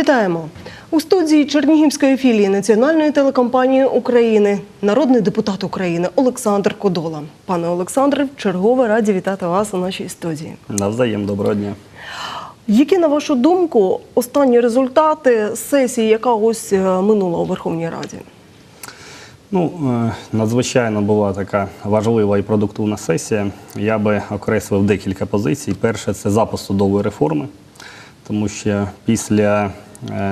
Вітаємо у студії Чернігівської філії Національної телекомпанії України народний депутат України Олександр Кодола. Пане Олександре, вчергове раді вітати вас у нашій студії. Навзаєм, доброго дня. Які, на вашу думку, останні результати сесії, яка ось е, минула у Верховній Раді? Ну, е, надзвичайно була така важлива і продуктивна сесія. Я би окреслив декілька позицій. Перше це запуск судової реформи, тому що після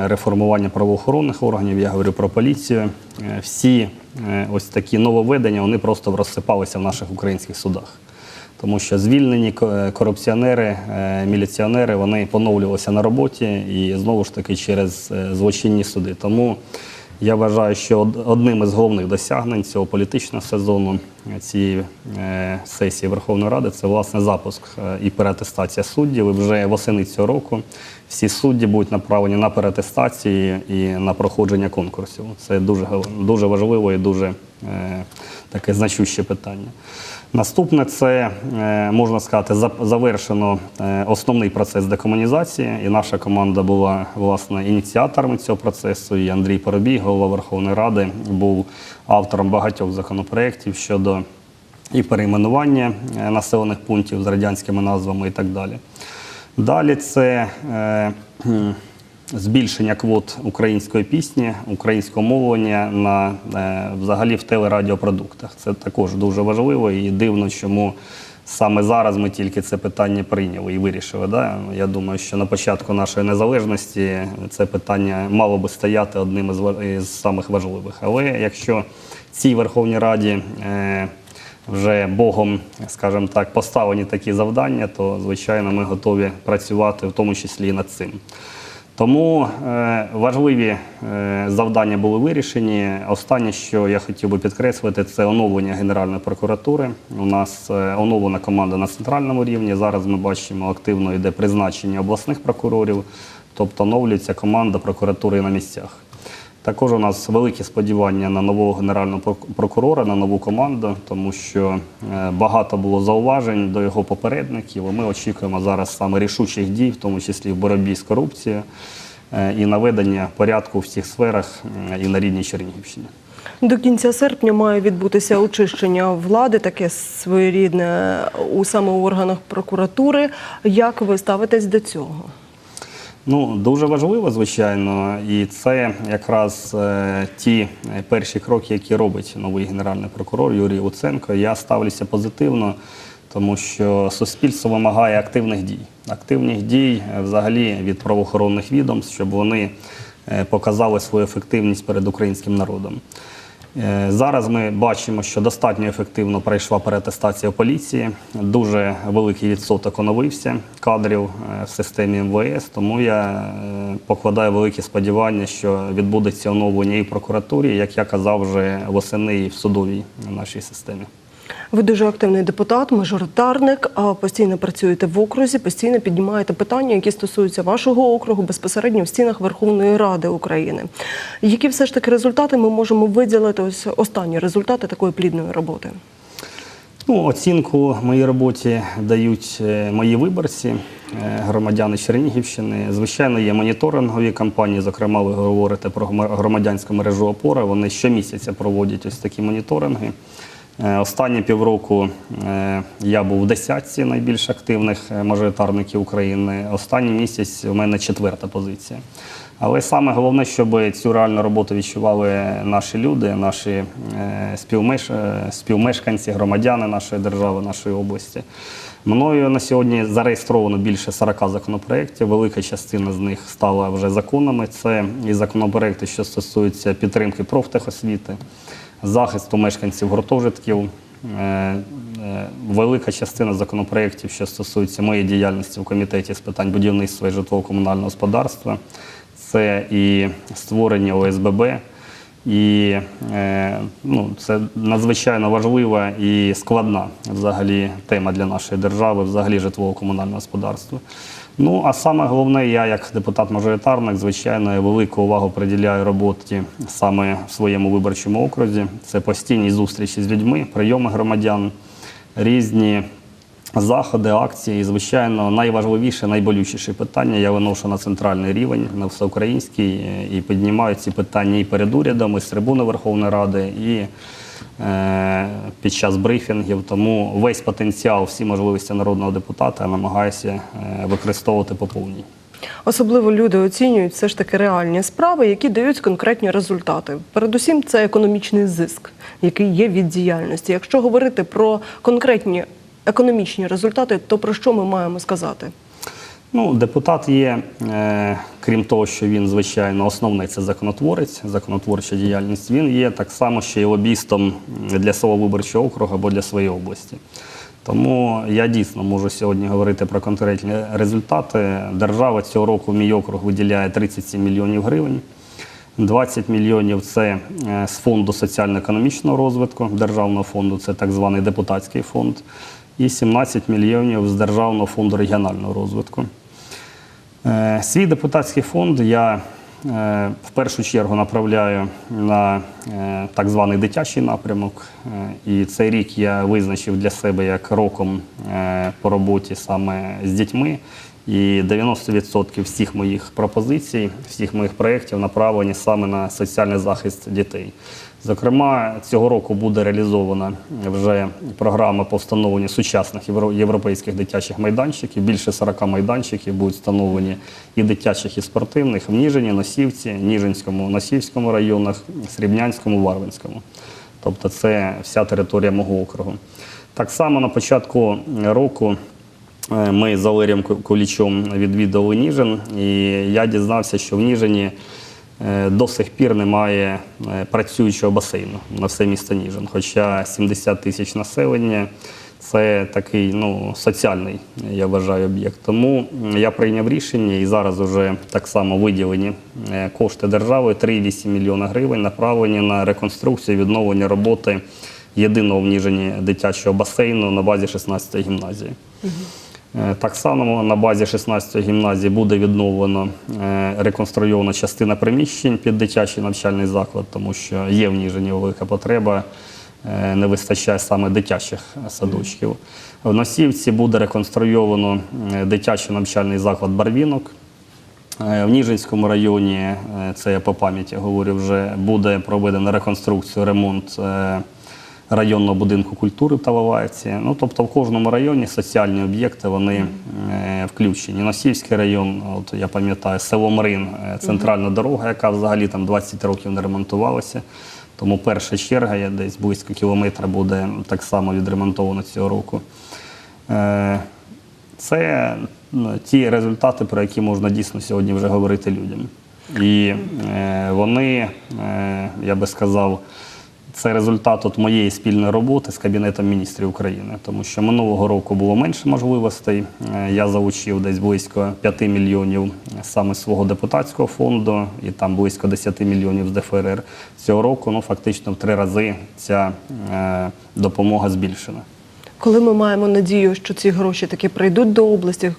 реформування правоохоронних органів, я говорю про поліцію, е, всі е, ось такі нововведення вони просто розсипалися в наших українських судах. Тому що звільнені ко- е, корупціонери, е, міліціонери вони поновлювалися на роботі і знову ж таки через е, злочинні суди. Тому я вважаю, що одним із головних досягнень цього політичного сезону е, цієї е, сесії Верховної Ради це власне запуск е, і переатестація суддів. І вже восени цього року всі судді будуть направлені на переатестації і на проходження конкурсів. Це дуже дуже важливо і дуже таке значуще питання. Наступне це е, можна сказати, завершено е, основний процес декомунізації, і наша команда була власне ініціаторами цього процесу. І Андрій Поробій, голова Верховної Ради, був автором багатьох законопроєктів щодо і перейменування е, населених пунктів з радянськими назвами і так далі. Далі це збільшення квот української пісні, українського мовлення на е, взагалі в телерадіопродуктах. Це також дуже важливо і дивно, чому саме зараз ми тільки це питання прийняли і вирішили. Да? Я думаю, що на початку нашої незалежності це питання мало би стояти одним із, із самих важливих. Але якщо цій Верховній Раді е, вже Богом, скажімо так, поставлені такі завдання, то звичайно ми готові працювати в тому числі і над цим. Тому е, важливі е, завдання були вирішені. Останнє, що я хотів би підкреслити, це оновлення Генеральної прокуратури. У нас е, оновлена команда на центральному рівні. Зараз ми бачимо активно йде призначення обласних прокурорів, тобто оновлюється команда прокуратури на місцях. Також у нас великі сподівання на нового генерального прок- прокурора, на нову команду, тому що е, багато було зауважень до його попередників. Ми очікуємо зараз саме рішучих дій, в тому числі в боротьбі з корупцією е, і наведення порядку в всіх сферах е, і на рідній Чернігівщині. До кінця серпня має відбутися очищення влади, таке своєрідне у саме органах прокуратури. Як ви ставитесь до цього? Ну, дуже важливо, звичайно, і це якраз е, ті е, перші кроки, які робить новий генеральний прокурор Юрій Луценко. Я ставлюся позитивно, тому що суспільство вимагає активних дій. Активних дій е, взагалі від правоохоронних відомств, щоб вони показали свою ефективність перед українським народом. Е, Зараз ми бачимо, що достатньо ефективно пройшла переатестація поліції. Дуже великий відсоток оновився кадрів е, в системі МВС. Тому я е, покладаю великі сподівання, що відбудеться оновлення і в прокуратурі, як я казав, вже восени і в судовій нашій системі. Ви дуже активний депутат, мажоритарник, постійно працюєте в окрузі, постійно піднімаєте питання, які стосуються вашого округу безпосередньо в стінах Верховної Ради України. Які все ж таки результати ми можемо виділити? Ось останні результати такої плідної роботи? Ну, оцінку моїй роботі дають е, мої виборці, е, громадяни Чернігівщини. Звичайно, є моніторингові кампанії. Зокрема, ви говорите про громадянську мережу опора. Вони щомісяця проводять ось такі моніторинги. Е, Останні півроку е, я був в десятці найбільш активних е, мажоритарників України. Останній місяць у мене четверта позиція. Але саме головне, щоб цю реальну роботу відчували наші люди, наші співмеш... співмешканці, громадяни нашої держави, нашої області. Мною на сьогодні зареєстровано більше 40 законопроєктів. Велика частина з них стала вже законами. Це і законопроекти, що стосуються підтримки профтехосвіти, захисту мешканців гуртожитків. Е, е, Велика частина законопроєктів, що стосуються моєї діяльності в комітеті з питань будівництва і житлово-комунального господарства, це і створення ОСББ, і е, ну, це надзвичайно важлива і складна взагалі тема для нашої держави, взагалі житлово-комунального господарства. Ну а саме головне, я як депутат-мажоритарник, звичайно, велику увагу приділяю роботі саме в своєму виборчому окрузі. Це постійні зустрічі з людьми, прийоми громадян, різні заходи, акції. І, звичайно, найважливіше, найболючіше питання я виношу на центральний рівень, на всеукраїнський, і піднімаю ці питання і перед урядом, і з трибуни Верховної Ради, і під час брифінгів. Тому весь потенціал, всі можливості народного депутата намагаюся е, використовувати по повній. Особливо люди оцінюють все ж таки реальні справи, які дають конкретні результати. Передусім, це економічний зиск, який є від діяльності. Якщо говорити про конкретні економічні результати, то про що ми маємо сказати? Ну, депутат є, е, крім того, що він, звичайно, основний це законотворець, законотворча діяльність. Він є так само ще й лобістом для свого виборчого округу або для своєї області. Тому я дійсно можу сьогодні говорити про конкретні результати. Держава цього року мій округ виділяє 37 мільйонів гривень. 20 мільйонів це е, з фонду соціально-економічного розвитку державного фонду, це так званий депутатський фонд, і 17 мільйонів з державного фонду регіонального розвитку. Е, Свій депутатський фонд я е, в першу чергу направляю на е, так званий дитячий напрямок. І цей рік я визначив для себе як роком по роботі саме з дітьми. І 90% всіх моїх пропозицій, всіх моїх проєктів направлені саме на соціальний захист дітей. Зокрема, цього року буде реалізована вже програма по встановленню сучасних європейських дитячих майданчиків. Більше 40 майданчиків будуть встановлені і дитячих, і спортивних в Ніжині, Носівці, Ніжинському, Носівському районах, Срібнянському, Варвинському. Тобто це вся територія мого округу. Так само на початку року Е, Ми з Валерієм Кулічом відвідали Ніжин, і я дізнався, що в Ніжині до сих пір немає е, працюючого басейну на все місто Ніжин. Хоча 70 тисяч населення це такий ну, соціальний, я вважаю, об'єкт. Тому я прийняв рішення і зараз вже так само виділені е, кошти держави 3,8 мільйона гривень, направлені на реконструкцію, відновлення роботи єдиного в Ніжині дитячого басейну на базі 16-ї гімназії. Е, Так само на базі 16-ї гімназії буде відновлено е, реконструйована частина приміщень під дитячий навчальний заклад, тому що є в Ніжині велика потреба, е, не вистачає саме дитячих садочків. В Носівці буде реконструйовано дитячий навчальний заклад Барвінок. В Ніжинському районі, це я по пам'яті говорю, вже буде проведена реконструкція, ремонт районного будинку культури в Талаваївці. Ну, тобто в кожному районі соціальні об'єкти вони е, включені. Носівський район, от я пам'ятаю, село Марин, е, центральна дорога, яка взагалі там 20 років не ремонтувалася. Тому перша черга, є десь близько кілометра, буде так само відремонтована цього року. Е, Це ну, ті результати, про які можна дійсно сьогодні вже говорити людям. І вони, я би сказав, це результат от моєї спільної роботи з Кабінетом міністрів України, тому що минулого року було менше можливостей. Е, Я залучив десь близько 5 мільйонів саме свого депутатського фонду, і там близько 10 мільйонів з ДФРР. Цього року ну, фактично в три рази ця е, допомога збільшена. Коли ми маємо надію, що ці гроші таки прийдуть до області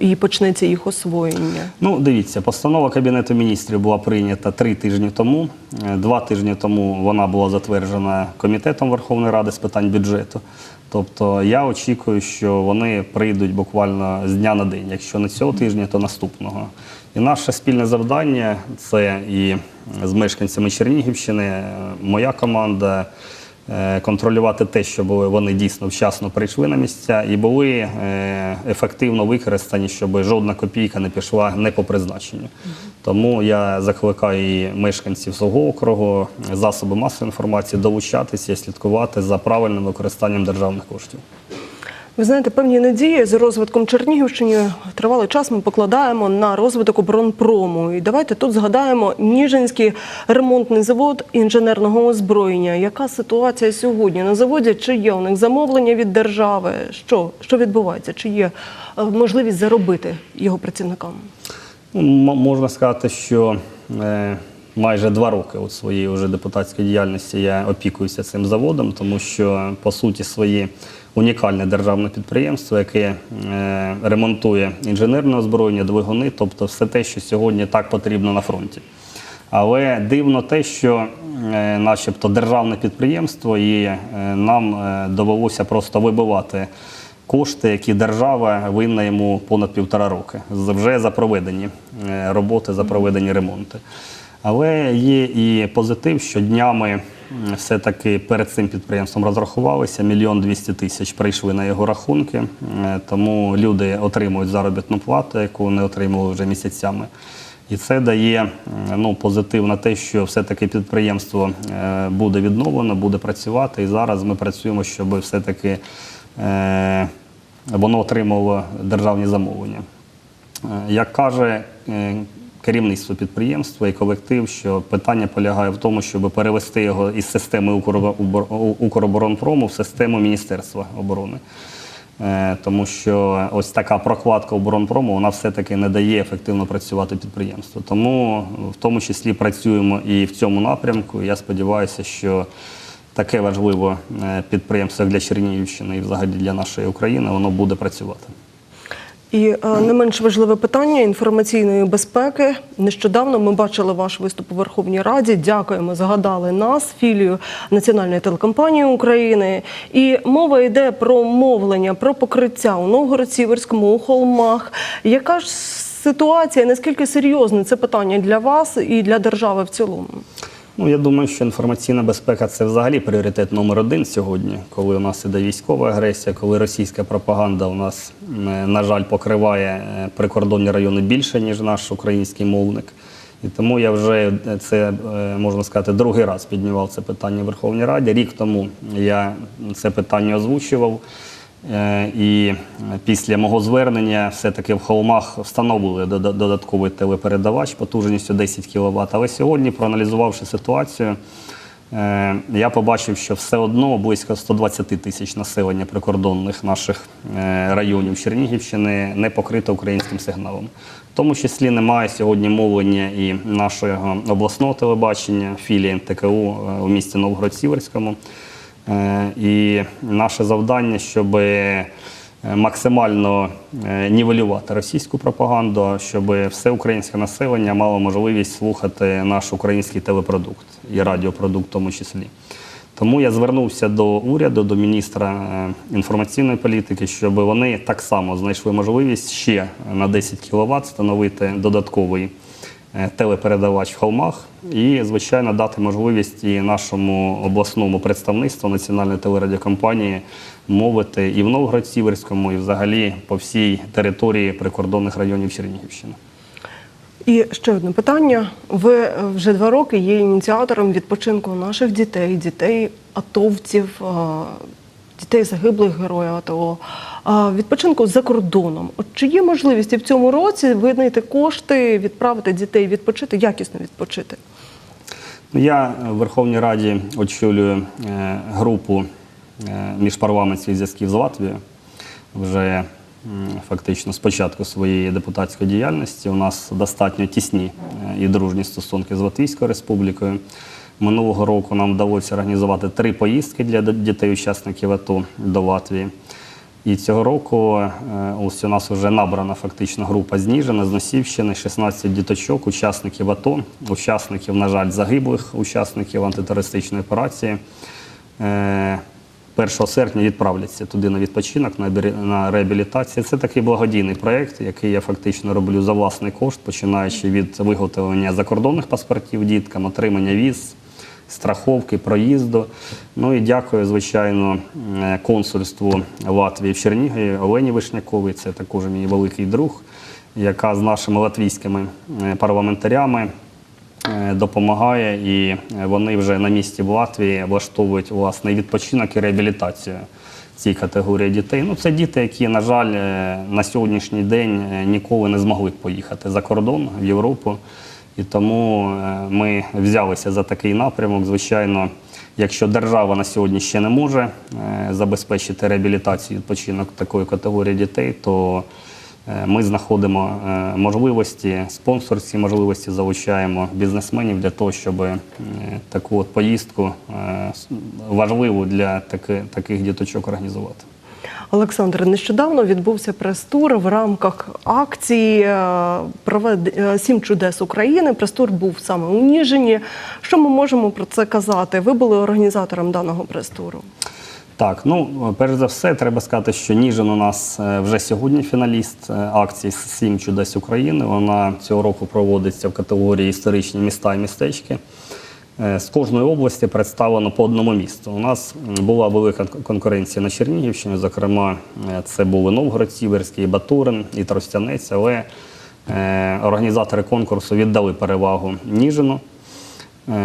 і почнеться їх освоєння? Ну, дивіться, постанова Кабінету міністрів була прийнята три тижні тому. Е, Два тижні тому вона була затверджена Комітетом Верховної Ради з питань бюджету. Тобто я очікую, що вони прийдуть буквально з дня на день. Якщо не цього тижня, то наступного. І наше спільне завдання це і з мешканцями Чернігівщини, е, моя команда. Е, Контролювати те, щоб вони дійсно вчасно прийшли на місця і були е, ефективно використані, щоб жодна копійка не пішла не по призначенню. Тому я закликаю і мешканців свого округу, засоби масової інформації долучатися і слідкувати за правильним використанням державних коштів. Ви знаєте, певні надії з розвитком Чернігівщини тривалий час ми покладаємо на розвиток оборонпрому. І давайте тут згадаємо Ніжинський ремонтний завод інженерного озброєння. Яка ситуація сьогодні на заводі? Чи є у них замовлення від держави? Що, що відбувається? Чи є е, можливість заробити його працівникам? Ну, можна сказати, що е, майже два роки у своєї вже депутатської діяльності я опікуюся цим заводом, тому що по суті своє унікальне державне підприємство, яке е, ремонтує інженерне озброєння, двигуни, тобто все те, що сьогодні так потрібно на фронті. Але дивно те, що е, начебто державне підприємство, і е, нам е, довелося просто вибивати кошти, які держава винна йому понад півтора роки, вже за проведені е, роботи, за проведені ремонти. Але є і позитив, що днями все-таки перед цим підприємством розрахувалися, мільйон двісті тисяч прийшли на його рахунки, тому люди отримують заробітну плату, яку не отримували вже місяцями. І це дає ну, позитив на те, що все-таки підприємство е, буде відновлено, буде працювати. І зараз ми працюємо, щоб все-таки е, воно отримувало державні замовлення. Е, Як каже керівництво підприємства і колектив, що питання полягає в тому, щоб перевести його із системи «Укробор- Укроборонпрому в систему Міністерства оборони. Е, Тому що ось така прокладка оборонпрому вона все-таки не дає ефективно працювати підприємству. Тому в тому числі працюємо і в цьому напрямку. Я сподіваюся, що таке важливе е, підприємство для Чернігівщини і взагалі для нашої України воно буде працювати. І е, не менш важливе питання інформаційної безпеки. Нещодавно ми бачили ваш виступ у Верховній Раді. Дякуємо, згадали нас, філію Національної телекомпанії України. І мова йде про мовлення, про покриття у Новгород-Сіверському, у холмах. Яка ж ситуація? Наскільки серйозне це питання для вас і для держави в цілому? Ну, я думаю, що інформаційна безпека це взагалі пріоритет номер один сьогодні, коли у нас іде військова агресія, коли російська пропаганда у нас, на жаль, покриває е, прикордонні райони більше, ніж наш український мовник. І тому я вже е, це е, можна сказати другий раз піднімав це питання в Верховній Раді. Рік тому я це питання озвучував. Е, І після мого звернення все-таки в холмах встановили додатковий телепередавач потужністю 10 кВт. Але сьогодні, проаналізувавши ситуацію, е, я побачив, що все одно близько 120 тисяч населення прикордонних наших е, районів Чернігівщини не покрито українським сигналом. В тому числі немає сьогодні мовлення і нашого обласного телебачення, філії НТКУ у місті Новгород-Сіверському. Е, І наше завдання, щоб е, максимально е, нівелювати російську пропаганду, щоб все українське населення мало можливість слухати наш український телепродукт і радіопродукт в тому числі. Тому я звернувся до уряду, до міністра інформаційної політики, щоб вони так само знайшли можливість ще на 10 кВт встановити додатковий телепередавач в холмах і, звичайно, дати можливість і нашому обласному представництву національної телерадіокомпанії мовити і в Новгород-Сіверському, і взагалі по всій території прикордонних районів Чернігівщини. І ще одне питання. Ви е, вже два роки є ініціатором відпочинку наших дітей, дітей атовців, е, дітей загиблих героїв АТО, е, відпочинку за кордоном. От чи є можливість і в цьому році винайти кошти, відправити дітей відпочити, якісно відпочити? Ну, Я в Верховній Раді очолюю е, групу е, міжпарламентських зв'язків з Латвією вже фактично з початку своєї депутатської діяльності. У нас достатньо тісні е, і дружні стосунки з Латвійською республікою. Минулого року нам вдалося організувати три поїздки для дітей-учасників АТО до Латвії. І цього року е, ось у нас вже набрана фактично група з Ніжина, з Носівщини, 16 діточок, учасників АТО, учасників, на жаль, загиблих учасників антитерористичної операції. Е, 1 серпня відправляться туди на відпочинок, на реабілітацію. Це такий благодійний проєкт, який я фактично роблю за власний кошт, починаючи від виготовлення закордонних паспортів діткам, отримання віз, страховки, проїзду. Ну і дякую, звичайно, е, консульству Латвії в Чернігові Олені Вишняковій, це також мій великий друг, яка з нашими латвійськими е, парламентарями е, допомагає, і вони вже на місці в Латвії влаштовують власний відпочинок і реабілітацію цій категорії дітей. Ну, це діти, які, на жаль, на сьогоднішній день ніколи не змогли поїхати за кордон в Європу. І тому е, ми взялися за такий напрямок. Звичайно, якщо держава на сьогодні ще не може е, забезпечити реабілітацію відпочинок такої категорії дітей, то е, ми знаходимо можливості, спонсорські можливості, залучаємо бізнесменів для того, щоб таку от поїздку важливу для таки- таких діточок організувати. Олександр, нещодавно відбувся прес-тур в рамках акції е, е, Сім чудес України. Прес-тур був саме у Ніжині. Що ми можемо про це казати? Ви були організатором даного прес-туру. Так, ну перш за все, треба сказати, що Ніжин у нас е, вже сьогодні фіналіст акції Сім чудес України. Вона цього року проводиться в категорії історичні міста і містечки. Е, З кожної області представлено по одному місту. У нас була велика конкуренція на Чернігівщині. Зокрема, е, це були Новгород, Сіверський, Батурин і Тростянець, але е, організатори конкурсу віддали перевагу Ніжину.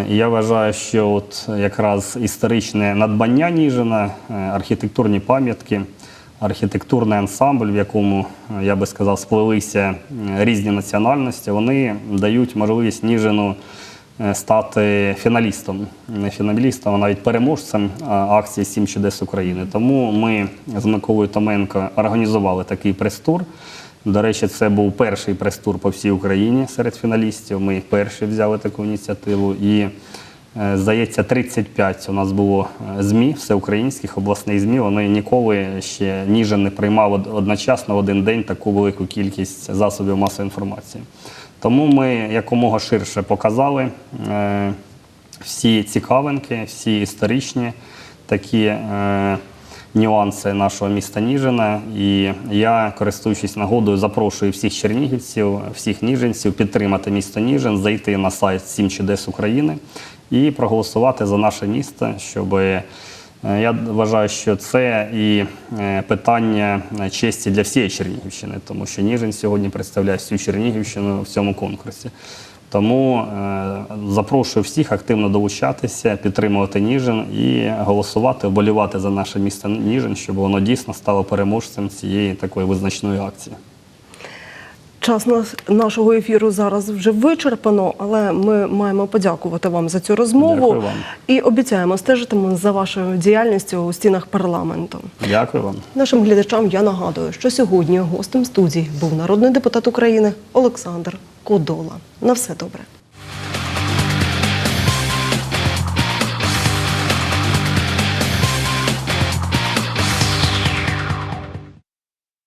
Я вважаю, що от якраз історичне надбання Ніжина, архітектурні пам'ятки, архітектурний ансамбль, в якому, я би сказав, сплелися різні національності, вони дають можливість Ніжину стати фіналістом, не фіналістом, а навіть переможцем е, акції Сім чудес України. Тому ми з Миколою Томенко організували такий прес-тур. До речі, це був перший прес-тур по всій Україні серед фіналістів. Ми перші взяли таку ініціативу. І, е, здається, 35 у нас було е, ЗМІ, всеукраїнських обласних ЗМІ. Вони ніколи ще Ніжин не приймав одночасно в один день таку велику кількість засобів масової інформації. Тому ми якомога ширше показали е, всі цікавинки, всі історичні такі. Е, нюанси нашого міста Ніжина. І я, користуючись нагодою, запрошую всіх чернігівців, всіх ніжинців підтримати місто Ніжин, зайти на сайт Сім чудес України і проголосувати за наше місто, щоб е, я вважаю, що це і е, питання е, честі для всієї Чернігівщини, тому що Ніжин сьогодні представляє всю Чернігівщину в цьому конкурсі. Тому е, запрошую всіх активно долучатися, підтримувати Ніжин і голосувати, вболівати за наше місто Ніжин, щоб воно дійсно стало переможцем цієї такої визначної акції. Час нашого ефіру зараз вже вичерпано, але ми маємо подякувати вам за цю розмову Дякую вам. і обіцяємо стежитиме за вашою діяльністю у стінах парламенту. Дякую вам. Нашим глядачам я нагадую, що сьогодні гостем студії був народний депутат України Олександр Кодола. На все добре.